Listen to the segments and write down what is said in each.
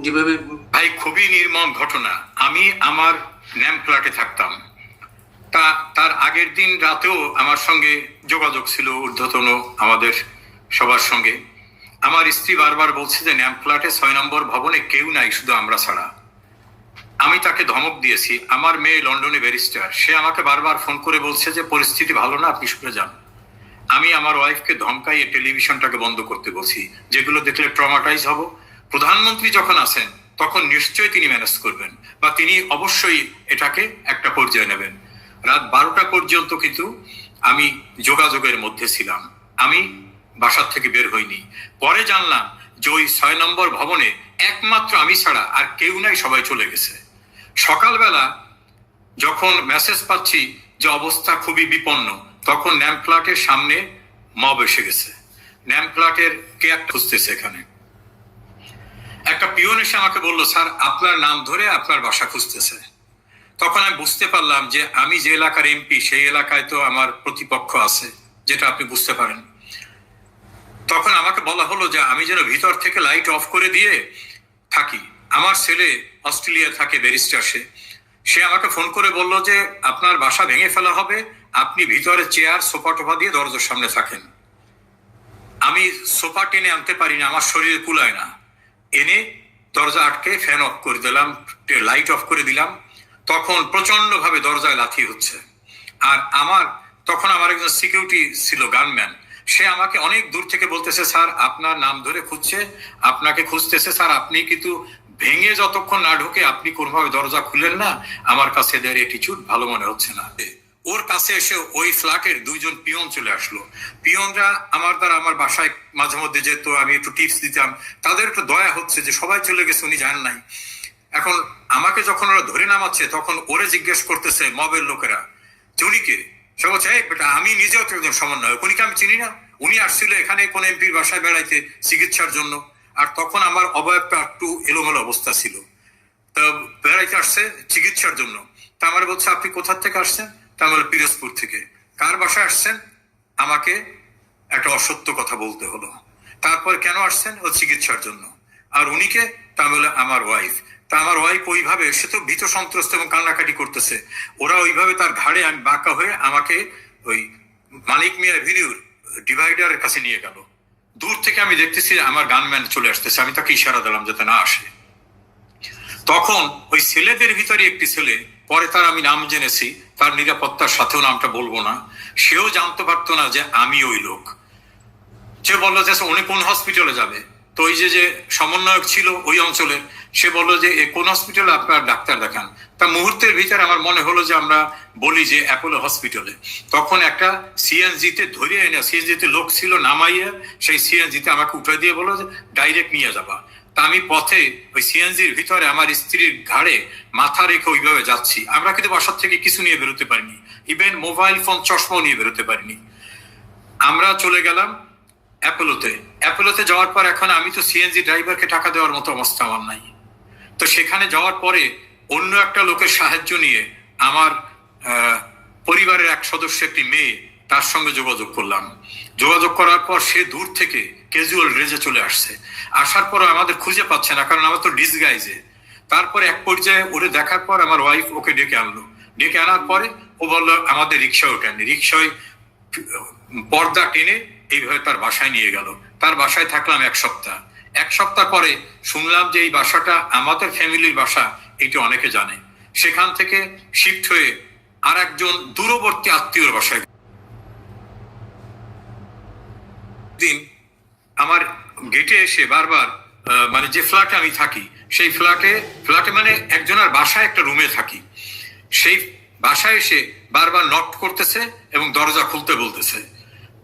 যেভাবে ভাই, খুবই নির্মম ঘটনা। আমি আমার ন্যাম ফ্ল্যাটে থাকতাম। তা, তার আগের দিন রাতেও আমার সঙ্গে যোগাযোগ ছিল ঊর্ধ্বতন আমাদের সবার সঙ্গে। আমার স্ত্রী বারবার বলছে যে ন্যাম ফ্ল্যাটে ছয় নম্বর ভবনে কেউ নাই, শুধু আমরা ছাড়া। আমি তাকে ধমক দিয়েছি। আমার মেয়ে লন্ডনে ব্যারিস্টার। সে আমাকে বারবার ফোন করে বলছে যে, পরিস্থিতি ভালো না, আপনি শুনে যান। আমি আমার ওয়াইফকে ধমকাইয়ে টেলিভিশনটাকে বন্ধ করতে বলছি, যেগুলো দেখলে ট্রমাটাইজ হব। প্রধানমন্ত্রী যখন আছেন তখন নিশ্চয়ই তিনি ম্যানেজ করবেন বা তিনি অবশ্যই এটাকে একটা পর্যায়ে নেবেন। রাত বারোটা পর্যন্ত কিন্তু আমি যোগাযোগের মধ্যে ছিলাম। আমি বাসার থেকে বের হইনি। পরে জানলাম যে ওই ছয় নম্বর ভবনে একমাত্র আমি ছাড়া আর কেউ নাই, সবাই চলে গেছে। সকালবেলা যখন মেসেজ পাচ্ছি যে অবস্থা খুবই বিপন্ন, তখন ন্যাম ফ্ল্যাটের সামনে মব এসে গেছে। ন্যাম ফ্ল্যাটের কে একটা খুঁজতেছে এখানে? একটা পিয়ন এসে আমাকে বলল, স্যার, আপনার নাম ধরে আপনার বাসা খুঁজতেছে। তখন আমি বুঝতে পারলাম যে আমি যে এলাকার এমপি, সেই এলাকায় তো আমার প্রতিপক্ষ আছে, যেটা আপনি বুঝতে পারেন। তখন আমাকে বলা হলো যে, আমি যেন ভিতর থেকে লাইট অফ করে দিয়ে থাকি। আমার ছেলে অস্ট্রেলিয়া থাকে, ব্যারিস্টার সে। সে আমাকে ফোন করে বলল যে, আপনার বাসা ভেঙে ফেলা হবে। আপনি ভিতরে চেয়ার, সোফা টোফা দিয়ে দরজার সামনে থাকেন। আমি সোফা টেনে আনতে পারি না, আমার শরীরে কুলায় না। এনে দরজা আটকে ফ্যান অফ করে দিলাম লাইট অফ করে দিলাম। তখন প্রচণ্ড ভাবে দরজায় লাথি হচ্ছে। আর আমার, তখন আমার একজন সিকিউরিটি ছিল গানম্যান সে আমাকে অনেক দূর থেকে বলতেছে, স্যার, আপনার নাম ধরে খুঁজছে। আপনাকে খুঁজতেছে, স্যার, আপনি কিন্তু ভেঙে যতক্ষণ না ঢোকে, আপনি কোনোভাবে দরজা খুলেন না। আমার কাছে এদের এটিচিউড ভালো মনে হচ্ছে না। ওর কাছে এসে ওই ফ্ল্যাটের দুইজন পিয়ন চলে আসলো। পিয়নরা আমার দ্বারা আমার বাসায় মাঝে মধ্যে যেত, আমি একটু টিপস দিতাম। তাদের একটু দয়া হচ্ছে যে সবাই চলে গেছে, উনি জান নাই। এখন আমাকে যখন ওরা ধরে নামাচ্ছে, তখন ওরে জিজ্ঞেস করতেছে মবের লোকেরা, যে উনি কে? সে বলছে বেটা, আমি নিজেও তো একজন সমন্বয়ক উনিকে আমি চিনি না? উনি আসছিল এখানে কোন এমপির বাসায় বেড়াইতে চিকিৎসার জন্য। আর তখন আমার অবয়বটা একটু এলোমেলো অবস্থা ছিল। তা বেড়াইতে আসছে চিকিৎসার জন্য। তা আমার বলছে, আপনি কোথা থেকে আসছেন? তা আমার পিরোজপুর থেকে। কার বাসায় আসছেন? আমাকে একটা অসত্য কথা বলতে হলো। তারপর কেন আসছেন? ও চিকিৎসার জন্য। আর উনিকে? তা বলে আমার ওয়াইফ তা আমার ওয়াইফ ওইভাবে, সে তো ভীত সন্ত্রস্ত এবং কান্নাকাটি করতেছে। ওরা ওইভাবে তার ঘাড়ে আমি বাঁকা হয়ে আমাকে ওই মালিক মিয়া ভিডিওর ডিভাইডারের কাছে নিয়ে গেল। দূর থেকে আমি দেখতেছি আমার গানম্যান চলে আসতেছে। আমি তাকে ইশারা দিলাম যাতে না আসে। তখন ওই ছেলেদের ভিতরে একটি ছেলে, পরে তার আমি নাম জেনেছি, তার নিরাপত্তার সাথেও নামটা বলব না, সেও জানতে পারতো না যে আমি ওই লোক। সে বলল যে উনি কোন হসপিটালে যাবে? তো ওই যে যে সমন্বয়ক ছিল ওই অঞ্চলে সে বলল যে কোন হসপিটালে আপনার ডাক্তার দেখান? তা মুহূর্তের ভিতরে আমার মনে হলো যে, আমরা বলি যে অ্যাপোলো হসপিটালে তখন একটা সিএনজিতে ধরে এনে সিএনজিতে লোক ছিল, নামাইয়া, সেই সিএনজিতে আমাকে উঠে দিয়ে বলল যে, ডাইরেক্ট নিয়ে যাবা। তা আমি পথে ওই সিএনজির ভিতরে আমার স্ত্রীর ঘাড়ে মাথা রেখে ওইভাবে যাচ্ছি। আমরা কিন্তু বাসার থেকে কিছু নিয়ে বেরোতে পারিনি। ইভেন মোবাইল ফোন চশমাও নিয়ে বেরোতে পারিনি। আমরা চলে গেলাম অ্যাপোলোতে। অ্যাপোলোতে যাওয়ার পর এখন আমি তো সিএনজি ড্রাইভারকে টাকা দেওয়ার মতো অবস্থা আমার নাই। তো সেখানে যাওয়ার পরে অন্য একটা লোকের সাহায্য নিয়ে আমার পরিবারের এক সদস্য, একটি মেয়ে তার সঙ্গে যোগাযোগ করলাম। যোগাযোগ করার পর সে দূর থেকে ক্যাজুয়াল রেজে চলে আসছে। আসার পর আমাদের খুঁজে পাচ্ছে না, কারণ আমার তো ডিসগাইজে তারপরে এক পর্যায়ে ওরে দেখার পর আমার ওয়াইফ ওকে ডেকে আনলো। ডেকে আনার পরে ও বলল, আমাদের রিক্সা ওঠেনি রিক্সায় পর্দা টেনে এইভাবে তার বাসায় নিয়ে গেল। তার বাসায় থাকলাম এক সপ্তাহ। এক সপ্তাহ পরে শুনলাম যে এই বাসাটা আমাদের ফ্যামিলির বাসা, এটা অনেকে জানে। সেখান থেকে শিফট হয়ে আর একজন দূরবর্তী আত্মীয়র বাসায় দিন আমার গেটে এসে বারবার মানে যে ফ্ল্যাটে আমি থাকি, সেই ফ্ল্যাটে ফ্ল্যাটে মানে একজনের বাসায় একটা রুমে থাকি। সেই বাসায় এসে বারবার নক করতেছে এবং দরজা খুলতে বলতেছে।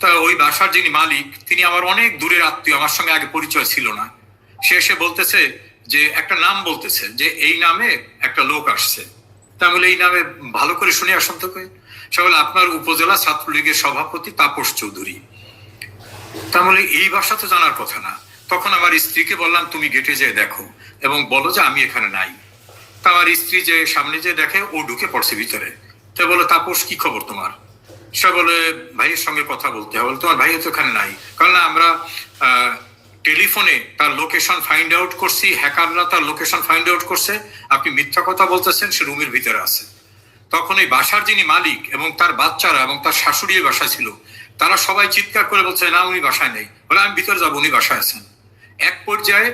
তা ওই বাসার যিনি মালিক, তিনি আমার অনেক দূরের আত্মীয়, আমার সঙ্গে আগে পরিচয় ছিল না। সে এসে বলতেছে যে, একটা নাম বলতেছে যে, এই নামে একটা লোক আসছে। তাহলে এই নামে ভালো করে শুনে আসুন তো কই। সে বলে, আপনার উপজেলা ছাত্রলীগের সভাপতি তাপস চৌধুরী। তাহলে এই ভাষা তো জানার কথা না। তখন আমার স্ত্রীকে বললাম, তুমি গেটে যেয়ে দেখো এবং বলো যে আমি এখানে নাই। তা আমার স্ত্রী যে সামনে যে দেখে, ও ঢুকে পড়ছে ভিতরে। তো বলে, তাপস, কি খবর তোমার? সে বলে, ভাইয়ের সঙ্গে কথা বলতে হবে। তোমার ভাই তো এখানে নাই। কারণ আমরা টেলিফোনে তার লোকেশন ফাইন্ড আউট করছি, হ্যাকাররা তার লোকেশন ফাইন্ড আউট করছে। আপনি মিথ্যা কথা বলতেছেন, সে রুমের ভিতরে আছে। তখন এই বাসার যিনি মালিক এবং তার বাচ্চারা এবং তার শাশুড়ি বাসায় ছিল তারা সবাই চিৎকার করে বলছে, না, উনি বাসায় নেই। বলে, আমি ভিতরে যাব, উনি বাসায় আছেন। এক পর্যায়ে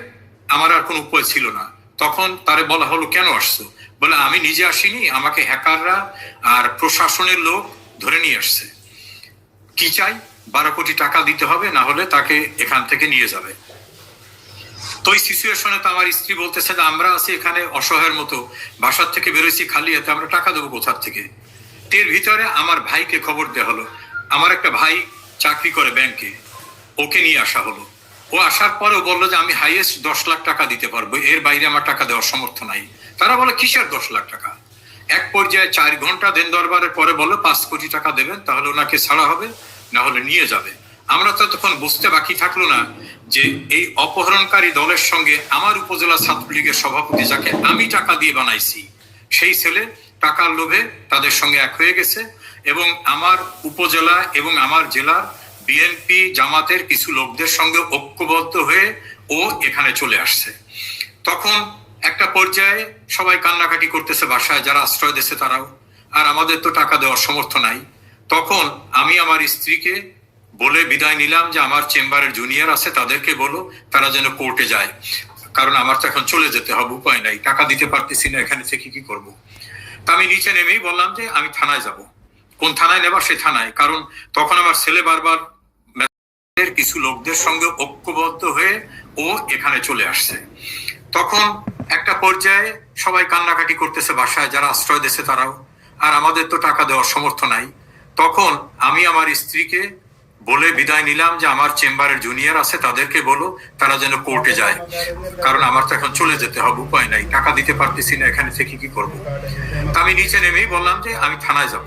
আমার আর কোনো উপায় ছিল না। তখন তারে বলা হলো, কেন আসছো? বলে, আমি নিজে আসিনি, আমাকে হ্যাকাররা আর প্রশাসনের লোক ধরে নিয়ে আসছে। কি চাই? বারো কোটি টাকা দিতে হবে, না হলে তাকে এখান থেকে নিয়ে যাবে। তো এই সিচুয়েশনে তো আমার স্ত্রী বলতেছে যে, আমরা আছি এখানে অসহায়ের মতো। বাসার থেকে বেরোইছি খালি হাতে, আমরা টাকা দেবো কোথার থেকে? তো এর ভিতরে আমার ভাইকে খবর দেওয়া হলো আমার একটা ভাই চাকরি করে ব্যাংকে। ওকে নিয়ে আসা হলো। ও আসার পরে বলল যে, আমি হাইয়েস্ট দশ লাখ টাকা দিতে পারব। এর বাইরে আমার টাকা দেওয়ার সমর্থ নাই। তারা বলে, কিসের দশ লাখ টাকা? এক পর্যায়ে চার ঘণ্টা দেন দরবারের পরে বলল, পাঁচ কোটি টাকা দেবেন, তাহলে ওনাকে ছাড়া হবে, না হলে নিয়ে যাবে। আমরা তো বুঝতে বাকি থাকল না যে, এই অপহরণকারী দলের সঙ্গে আমার উপজেলা ছাত্রলীগের সভাপতি যাকে আমি টাকা দিয়ে বানাইছি, সেই ছেলে টাকার লোভে তাদের সঙ্গে এক হয়ে গেছে। এবং আমার উপজেলা এবং আমার জেলার বিএনপি জামাতের কিছু লোকদের সঙ্গে ঐক্যবদ্ধ হয়ে ও এখানে চলে আসছে। তখন একটা পর্যায়ে সবাই কান্নাকাটি করতেছে বাসায়, যারা আশ্রয় দিচ্ছে তারাও। আর আমাদের তো টাকা দেওয়ার সমর্থ নাই। তখন আমি আমার স্ত্রীকে বলে বিদায় নিলাম যে আমার চেম্বারের জুনিয়র আছে, তাদেরকে বলো তারা যেন কোর্টে যায়। কারণ আমার তো এখন চলে যেতে হবে, উপায় নাই। টাকা দিতে পারতেছি না, এখানে থেকে কি করব? তা আমি নিচে নেমেই বললাম যে আমি থানায় যাব। কোন থানায় নেবার সে থানায়। কারণ তখন আমার ছেলে বারবার কিছু লোকদের সঙ্গে ঐক্যবদ্ধ হয়ে ও এখানে চলে আসছে। তখন একটা পর্যায়ে সবাই কান্নাকাটি করতেছে বাসায়, যারা আশ্রয় দিচ্ছে তারাও। আর আমাদের তো টাকা দেওয়ার সমর্থ নাই। তখন আমি আমার স্ত্রীকে বলে বিদায় নিলাম যে আমার চেম্বারের জুনিয়র আছে, তাদেরকে বলো তারা যেন কোর্টে যায়। কারণ আমার তো এখন চলে যেতে হবে, উপায় নাই। টাকা দিতে পারতেছি না, এখানে থেকে কি করব? আমি নিচে নেমেই বললাম যে আমি থানায় যাব।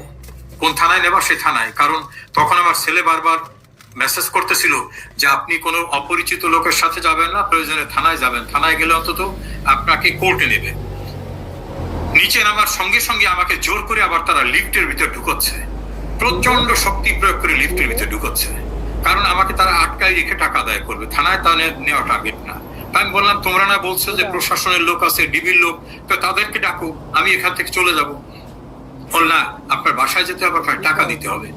কোন থানায় নেবার সে থানায়। কারণ তখন আমার ছেলে বারবার মেসেজ করতেছিল যে আপনি কোনো অপরিচিত লোকের সাথে যাবেন না প্রয়োজনে থানায় যাবেন। থানায় গেলে অন্তত আপনাকে কোর্টে নেবে। নিচে নামার সঙ্গে সঙ্গে আমাকে জোর করে আবার তারা লিফটের ভিতর ঢুকোচ্ছে। প্রচণ্ড শক্তি প্রয়োগ করে লিফটের ভিতর ঢুকোচ্ছে। কারণ আমাকে তারা আটকায় রেখে টাকা আদায় করবে। থানায় তা নেওয়া টার্গেট না। তাই আমি বললাম তোমরা না বলছো যে প্রশাসনের লোক আছে ডিবির লোক তো তাদেরকে ডাকো আমি এখান থেকে চলে যাব। না, আপনার বাসায় যেতে হবে, আপনার টাকা দিতে হবে।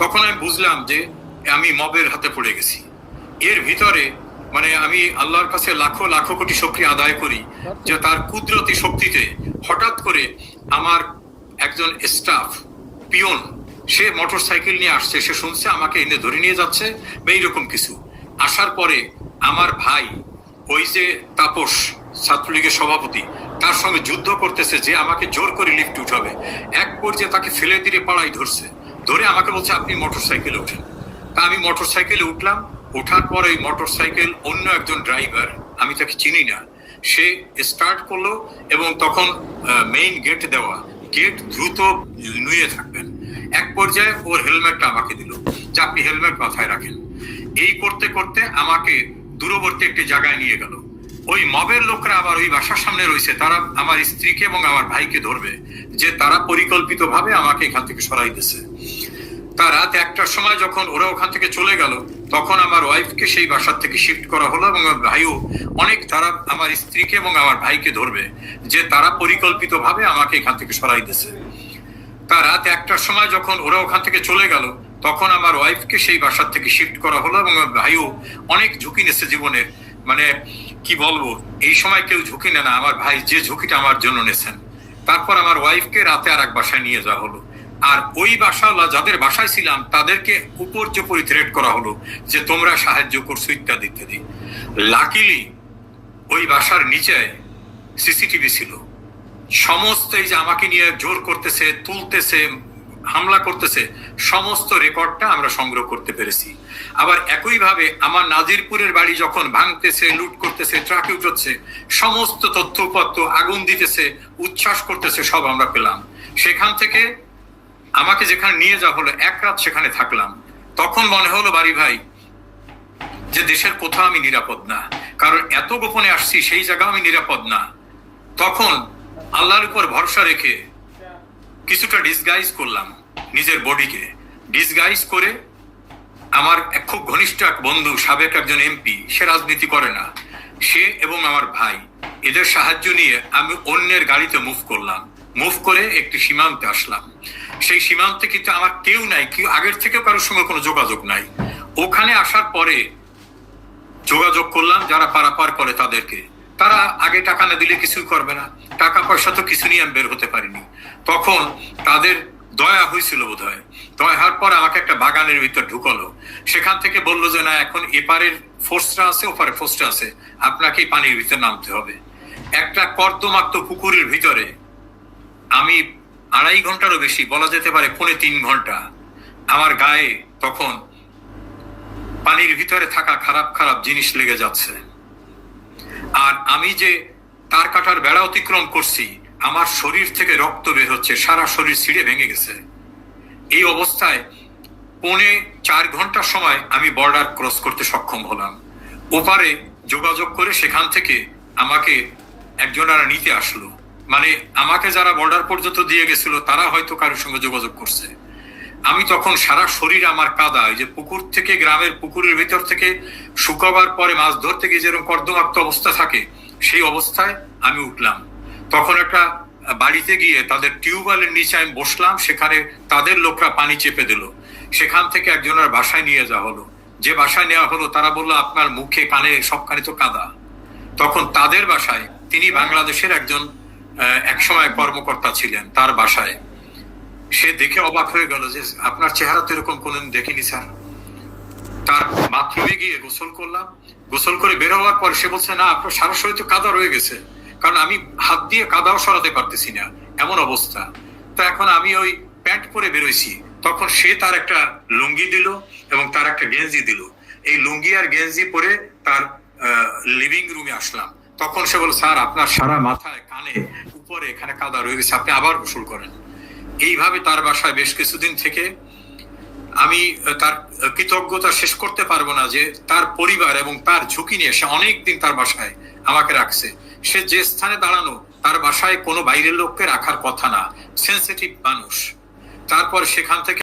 তখন আমি বুঝলাম যে আমি মবের হাতে পড়ে গেছি। এর ভিতরে মানে আমি আল্লাহর কাছে লাখো লাখো কোটি শক্তি আদায় করি যে তার কুদরতি শক্তিতে হঠাৎ করে আমার একজন স্টাফ পিয়ন, সে মোটর সাইকেল নিয়ে আসছে, সে শুনছে, আমাকে এনে ধরে নিয়ে যাচ্ছে বা এইরকম কিছু। আসার পরে আমার ভাই, ওই যে তাপস, ছাত্রলীগের সভাপতি তার সঙ্গে যুদ্ধ করতেছে যে আমাকে জোর করে লিফট উঠাবে। এক পর্যায়ে তাকে ফেলে দিয়ে পাড়াই ধরছে। ধরে আমাকে বলছে, আপনি মোটর সাইকেলে ওঠেন তা আমি মোটর সাইকেলে উঠলাম। ওঠার পর ওই মোটর সাইকেল অন্য একজন ড্রাইভার আমি তাকে চিনি না, সে স্টার্ট করল এবং তখন মেইন গেট দেওয়া। গেট দ্রুত নুয়ে থাকবেন। এক পর্যায়ে ওর হেলমেটটা আমাকে দিল। যে আপনি হেলমেট মাথায় রাখেন। এই করতে করতে আমাকে দূরবর্তী একটি জায়গায় নিয়ে গেল। ওই মবের লোকরা আবার ওই বাসার সামনে রয়েছে, তারা আমার স্ত্রীকে এবং আমার ভাইকে ধরবে, যে তারা পরিকল্পিতভাবে আমাকে এখান থেকে সরাই দিছে তা রাত একটার সময় যখন ওরা ওখান থেকে চলে গেল, তখন আমার ওয়াইফকে সেই বাসার থেকে শিফট করা হলো এবং ভাইও অনেক, তারা আমার স্ত্রীকে এবং আমার ভাইকে ধরবে, যে তারা পরিকল্পিতভাবে আমাকে এখান থেকে সরাই দিছে তা রাত একটার সময় যখন ওরা ওখান থেকে চলে গেল, তখন আমার ওয়াইফকে সেই বাসার থেকে শিফট করা হলো এবং আমার ভাইও অনেক ঝুঁকি নিয়েছে জীবনের। মানে কি বলব, এই সময় কেউ ঝুঁকি নেয় না। আমার ভাই যে ঝুঁকিটা আমার জন্য নেছেন। তারপর আমার ওয়াইফকে রাতে আর এক বাসায় নিয়ে যাওয়া হলো। আর ওই বাসাওয়ালা যাদের বাসায় ছিলাম, তাদেরকে উপর্যপরি থ্রেট করা হলো যে তোমরা সাহায্য করছ ইত্যাদি ইত্যাদি। লাকিলি ওই বাসার নিচে সিসিটিভি ছিল। সমস্ত এই যে আমাকে নিয়ে জোর করতেছে, তুলতেছে হামলা করতেছে, সমস্ত রেকর্ডটা আমরা সংগ্রহ করতে পেরেছি। আবার একইভাবে আমার নাজিরপুরের বাড়ি যখন ভাঙতেছে, লুট করতেছে, ট্রাকে উঠছে সমস্ত তথ্যপত্র আগুন দিতেছে, উচ্ছ্বাস করতেছে, সব আমরা পেলাম। সেখান থেকে আমাকে যেখানে নিয়ে যাওয়া হলো, এক রাত সেখানে থাকলাম। তখন মনে হলো, বাড়ি ভাই, যে দেশের কোথাও আমি নিরাপদ না। কারণ এত গোপনে আসছি, সেই জায়গা আমি নিরাপদ না। তখন আল্লাহর উপর ভরসা রেখে কিছুটা ডিসগাইজ করলাম নিজের বডিকে ডিসগাইজ করে আমার এক খুব ঘনিষ্ঠ এক বন্ধু, সাবেক একজন এমপি সে রাজনীতি করে না। সে এবং আমার ভাই, এদের সাহায্য নিয়ে আমি অন্যের গাড়িতে মুভ করলাম। মুভ করে একটি সীমান্তে আসলাম। সেই সীমান্তে কিন্তু আমার কেউ নাই, কেউ আগের থেকে কারোর সঙ্গে কোনো যোগাযোগ নাই। ওখানে আসার পরে যোগাযোগ করলাম, যারা পারাপার করে তাদেরকে। তারা আগে টাকা না দিলে কিছুই করবে না। টাকা পয়সা তো কিছু নিয়ে আমি বের হতে পারিনি। তখন তাদের দয়া হয়েছিল বোধ হয় দয়া হওয়ার পর আমাকে একটা বাগানের ভিতর ঢুকলো। সেখান থেকে বলল যে, না, এখন এপারের ফোর্সটা আছে ওপারে ফোর্সটা আছে। আপনাকে পানির ভিতরে নামতে হবে। একটা কর্দমাক্ত পুকুরের ভিতরে আমি আড়াই ঘন্টারও বেশি, বলা যেতে পারে পৌনে তিন ঘণ্টা, আমার গায়ে তখন পানির ভিতরে থাকা খারাপ খারাপ জিনিস লেগে যাচ্ছে। আর আমি যে তার কাটার বেড়া অতিক্রম করছি, আমার শরীর থেকে রক্ত বের হচ্ছে, সারা শরীর ছিঁড়ে ভেঙে গেছে। এই অবস্থায় পৌনে চার ঘণ্টার সময় আমি বর্ডার ক্রস করতে সক্ষম হলাম। ওপারে যোগাযোগ করে সেখান থেকে আমাকে একজনারা নিতে আসলো। মানে আমাকে যারা বর্ডার পর্যন্ত দিয়ে গেছিল, তারা হয়তো কারোর সঙ্গে যোগাযোগ করছে। আমি তখন সারা শরীর আমার কাদা ওই যে পুকুর থেকে, গ্রামের পুকুরের ভিতর থেকে শুকাবার পরে মাছ ধরতে গিয়ে যেরকম কর্দমাক্ত অবস্থা থাকে, সেই অবস্থায় আমি উঠলাম। তখন একটা বাড়িতে গিয়ে তাদের টিউবওয়েলের নিচে আমি বসলাম, সেখানে তাদের লোকরা পানি চেপে দিল। সেখান থেকে একজনের বাসায় নিয়ে যাওয়া হলো। যে বাসায় নেওয়া হলো, তারা বলল, আপনার মুখে, কানে সবখানে তো কাদা। তখন তাদের বাসায়, তিনি বাংলাদেশের একজন একসময় কর্মকর্তা ছিলেন, তার বাসায়। সে দেখে অবাক হয়ে গেল যে আপনার চেহারা তো এরকম কোনদিন দেখিনি, স্যার। তার বাথরুমে গিয়ে গোসল করলাম। গোসল করে বের হওয়ার পর সে বলছে, না, আপনার সারা শরীর তো কাদা রয়ে গেছে। কারণ আমি হাত দিয়ে কাদাও সরাতে পারতেছি না। এমন অবস্থা। তো এখন আমি ওই প্যান্ট পরে বেরোইছি। তখন সে তার একটা লুঙ্গি দিল এবং তার একটা গেঞ্জি দিল। এই লুঙ্গি আর গেঞ্জি পরে তার লিভিং রুমে আসলাম। তখন সে বলল, স্যার, আপনার সারা মাথায়, কানে, উপরে এখানে কাদা রয়ে গেছে। আপনি আবার গোসল করেন। এইভাবে তার বাসায় বেশ কিছুদিন থেকে আমি তার কৃতজ্ঞতা শেষ করতে পারব না যে তার পরিবার এবং তার ঝুঁকি নিয়ে সে অনেকদিন তার বাসায় আমাকে রাখছে। সে যে স্থানে দাঁড়ানো, তার বাসায় কোনো বাইরের লোককে রাখার কথা না। সেন্সিটিভ মানুষ। তারপর সেখান থেকে